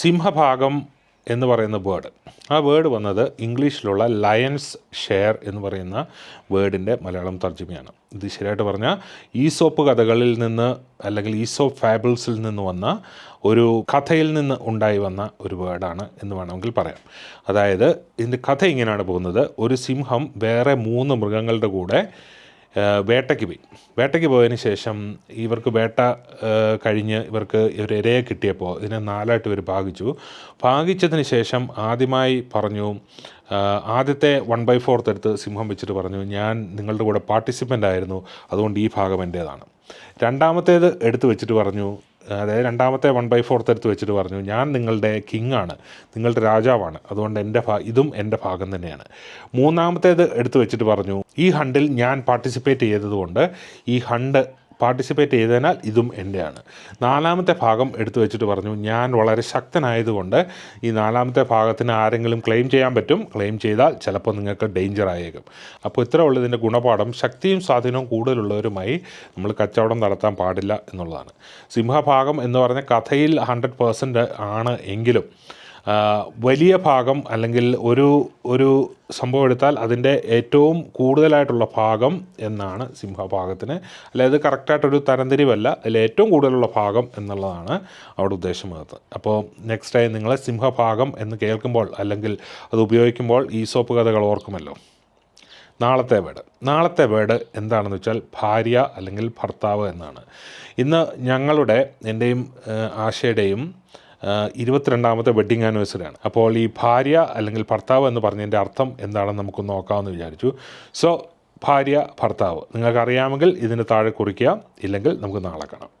സിംഹഭാഗം എന്ന് പറയുന്ന വേർഡ്. ആ വേർഡ് വന്നത് ഇംഗ്ലീഷിലുള്ള ലയൻസ് ഷെയർ എന്ന് പറയുന്ന വേർഡിന്റെ മലയാളം തർജമയാണ്. ഇത് ശരിയായിട്ട് പറഞ്ഞാൽ ഈസോപ്പ് കഥകളിൽ നിന്ന് അല്ലെങ്കിൽ ഈസോപ്പ് ഫാബിൾസിൽ നിന്ന് വന്ന ഒരു കഥയിൽ നിന്ന് ഉണ്ടായി വന്ന ഒരു വേർഡാണ് എന്ന് വേണമെങ്കിൽ പറയാം. അതായത് ഇതിന്റെ കഥ ഇങ്ങനെയാണ് പോകുന്നത്. ഒരു സിംഹം വേറെ മൂന്ന് മൃഗങ്ങളുടെ കൂടെ വേട്ടയ്ക്ക് പോയി. വേട്ടയ്ക്ക് പോയതിന് ശേഷം ഇവർക്ക് വേട്ട കഴിഞ്ഞ് ഇവർക്ക് ഒരു ഇരയെ കിട്ടിയപ്പോൾ ഇതിനെ നാലായിട്ട് ഇവർ ഭാഗിച്ചു. ഭാഗിച്ചതിന് ശേഷം ആദ്യമായി പറഞ്ഞു ആദ്യത്തെ വൺ ബൈ ഫോർത്ത് എടുത്ത് സിംഹം വെച്ചിട്ട് പറഞ്ഞു ഞാൻ നിങ്ങളുടെ കൂടെ പാർട്ടിസിപ്പന്റ് ആയിരുന്നു അതുകൊണ്ട് ഈ ഭാഗം എന്റേതാണ്. രണ്ടാമത്തേത് എടുത്തു വെച്ചിട്ട് പറഞ്ഞു അതായത് രണ്ടാമത്തെ വൺ ബൈ ഫോർത്ത് എടുത്ത് വെച്ചിട്ട് പറഞ്ഞു ഞാൻ നിങ്ങളുടെ കിങ് ആണ് നിങ്ങളുടെ രാജാവാണ്. അതുകൊണ്ട് എന്റെ ഭാ ഇതും എന്റെ ഭാഗം തന്നെയാണ്. മൂന്നാമത്തേത് എടുത്ത് വെച്ചിട്ട് പറഞ്ഞു ഈ ഹണ്ടിൽ ഞാൻ പാർട്ടിസിപ്പേറ്റ് ചെയ്തതുകൊണ്ട് ഈ ഹണ്ട് പാർട്ടിസിപ്പേറ്റ് ചെയ്തതിനാൽ ഇതും എന്റെയാണ് നാലാമത്തെ ഭാഗം എടുത്തു വെച്ചിട്ട് പറഞ്ഞു ഞാൻ വളരെ ശക്തനായതുകൊണ്ട് ഈ നാലാമത്തെ ഭാഗത്തിന് ആരെങ്കിലും ക്ലെയിം ചെയ്യാൻ പറ്റും. ക്ലെയിം ചെയ്താൽ ചിലപ്പോൾ നിങ്ങൾക്ക് ഡേഞ്ചർ ആയേക്കും. അപ്പോൾ ഇത്ര ഉള്ളതിന്റെ ഗുണപാഠം. ശക്തിയും സ്വാധീനവും കൂടുതലുള്ളവരുമായി നമ്മൾ കച്ചവടം നടത്താൻ പാടില്ല എന്നുള്ളതാണ്. സിംഹഭാഗം എന്ന് പറഞ്ഞ കഥയിൽ ഹൺഡ്രഡ് പേഴ്സന്റ് ആണ് എങ്കിലും വലിയ ഭാഗം അല്ലെങ്കിൽ ഒരു ഒരു സംഭവം എടുത്താൽ അതിന്റെ ഏറ്റവും കൂടുതലായിട്ടുള്ള ഭാഗം എന്നാണ് സിംഹഭാഗത്തിന്. അല്ലാതെ കറക്റ്റായിട്ടൊരു തരംതിരിവല്ല. അതിൽ ഏറ്റവും കൂടുതലുള്ള ഭാഗം എന്നുള്ളതാണ് അവിടെ ഉദ്ദേശമാകുന്നത് അപ്പോൾ നെക്സ്റ്റ് ടൈം നിങ്ങൾ സിംഹഭാഗം എന്ന് കേൾക്കുമ്പോൾ അല്ലെങ്കിൽ അത് ഉപയോഗിക്കുമ്പോൾ ഈ സോപ്പ് കഥകൾ ഓർക്കുമല്ലോ. നാളത്തെ വേർഡ് നാളത്തെ വേർഡ് എന്താണെന്ന് വെച്ചാൽ ഭാര്യ അല്ലെങ്കിൽ ഭർത്താവ് എന്നാണ്. ഇന്ന് ഞങ്ങളുടെ എന്റെയും ആശയുടെയും ഇരുപത്തിരണ്ടാമത്തെ വെഡ്ഡിങ് ആനിവേഴ്സറിയാണ് അപ്പോൾ ഈ ഭാര്യ അല്ലെങ്കിൽ ഭർത്താവ് എന്ന് പറഞ്ഞതിന്റെ അർത്ഥം എന്താണെന്ന് നമുക്ക് നോക്കാമെന്ന് വിചാരിച്ചു. സോ ഭാര്യ ഭർത്താവ്. നിങ്ങൾക്കറിയാമെങ്കിൽ ഇതിന് താഴെ കുറിക്കുക ഇല്ലെങ്കിൽ നമുക്ക് നാളെ കാണാം.